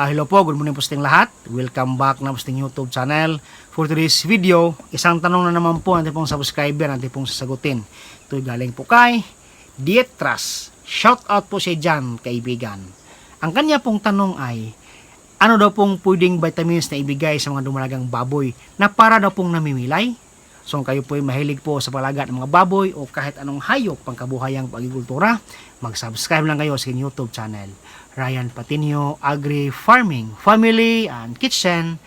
Ah, hello po, good morning po sa lahat. Welcome back na po sa YouTube channel. For today's video, isang tanong na naman po natin pong subscriber natin pong sasagutin. Ito galing po kay Dietras. Shout out po siya dyan, kaibigan. Ang kanya pong tanong ay, ano daw pong pwedeng vitamins na ibigay sa mga dumalagang baboy na para daw pong namimilay? So kung kayo po ay mahilig po sa palaga ng mga baboy o kahit anong hayop pangkabuhayang pagigultura, mag-subscribe lang kayo sa aking YouTube channel. Ryan Patinio Agri Farming, Family and Kitchen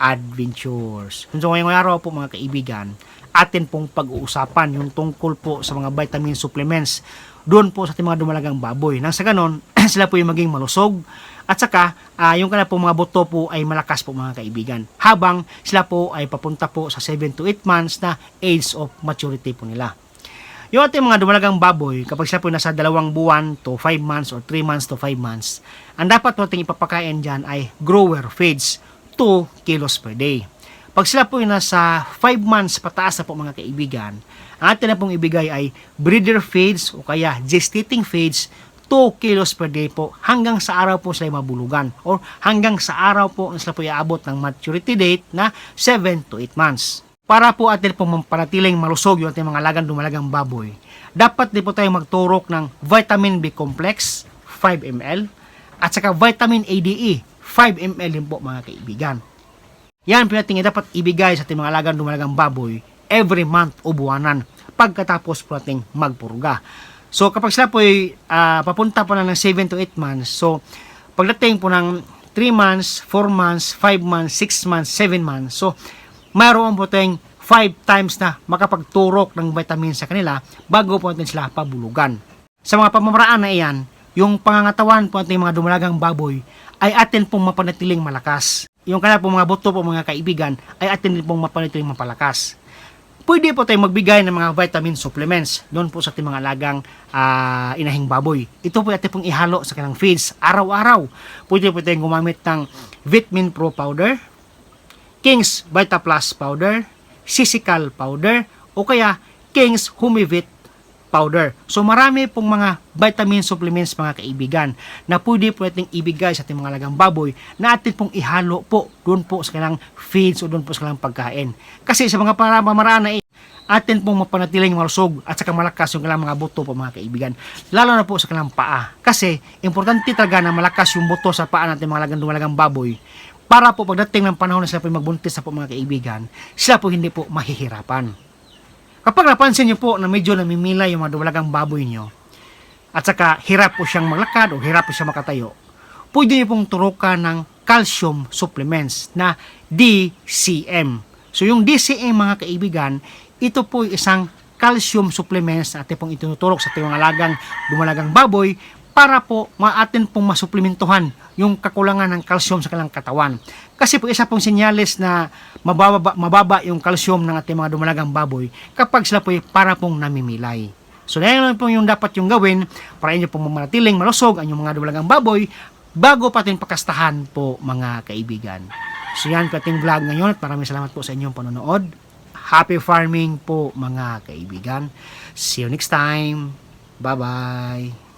Adventures. So ngayong araw po mga kaibigan, atin pong pag-uusapan yung tungkol po sa mga vitamin supplements doon po sa ating mga dumalagang baboy. Nang sa ganon, sila po yung maging malusog at saka ah, yung kanilang po mga buto po ay malakas po mga kaibigan. Habang sila po ay papunta po sa 7 to 8 months na age of maturity po nila. Yung ating mga dumalagang baboy, kapag siya po nasa dalawang buwan to 5 months or 3 months to 5 months, ang dapat po ating ipapakain dyan ay grower feeds, 2 kilos per day. Pag sila po ay nasa 5 months pataas na po mga kaibigan, ang atin na pong ibigay ay breeder feeds o kaya gestating feeds 2 kilos per day po hanggang sa araw po sila mabulugan or hanggang sa araw po na sila po iaabot ng maturity date na 7 to 8 months. Para po atin pong mampanatiling malusog yung ating mga lagang dumalagang baboy, dapat din po tayo magturok ng vitamin B complex 5 ml at saka vitamin ADE 5 ml din po mga kaibigan. Yan po dapat ibigay sa ating mga alagang dumalagang baboy every month o buwanan pagkatapos po nating magpurga. So kapag sila po ay ah, papunta po na ng 7 to 8 months, so pagdating po ng 3 months, 4 months, 5 months, 6 months, 7 months, so mayroon po tayong 5 times na makapagturok ng vitamin sa kanila bago po natin sila pabulugan. Sa mga pamamaraan na iyan, yung pangangatawan po ating mga dumalagang baboy ay atin pong mapanatiling malakas. Yung kanya pong mga buto po mga kaibigan ay atin din pong mapanatiling mapalakas. Pwede po tayong magbigay ng mga vitamin supplements doon po sa ating mga alagang ah, inahing baboy. Ito po atin pong ihalo sa kanilang feeds araw-araw. Pwede po tayong gumamit ng Vitamin Pro Powder, King's Vita Plus Powder, Sisical Powder, o kaya King's Humivit Powder. So marami pong mga vitamin supplements mga kaibigan na pwede po natin ibigay sa ating mga lagang baboy na atin pong ihalo po doon po sa kanilang feeds o doon po sa kanilang pagkain. Kasi sa mga pamaraan na atin pong mapanatiling malusog at saka malakas yung kanilang mga buto po mga kaibigan. Lalo na po sa kanilang paa. Kasi importante talaga na malakas yung buto sa paa natin mga lagang dumalagang baboy para po pagdating ng panahon na sila po magbuntis na po mga kaibigan, sila po hindi po mahihirapan. Kapag napansin niyo po na medyo namimila yung mga baboy niyo, at saka hirap po siyang maglakad o hirap po siyang makatayo, pwede niyo pong turukan ng calcium supplements na DCM. So yung DCM mga kaibigan, ito po isang calcium supplements na atin pong itinuturok sa ating mga lagang dumalagang baboy para po maatin pong masuplementuhan yung kakulangan ng calcium sa kanilang katawan. Kasi po isa pong senyales na mababa, mababa yung calcium ng ating mga dumalagang baboy kapag sila po para pong namimilay. So, yan lang po yung dapat yung gawin para inyo pong mamanatiling malusog ang inyong mga dumalagang baboy bago pa ating pakastahan po mga kaibigan. So, yan po ating vlog ngayon at maraming salamat po sa inyong panonood. Happy farming po mga kaibigan. See you next time. Bye-bye.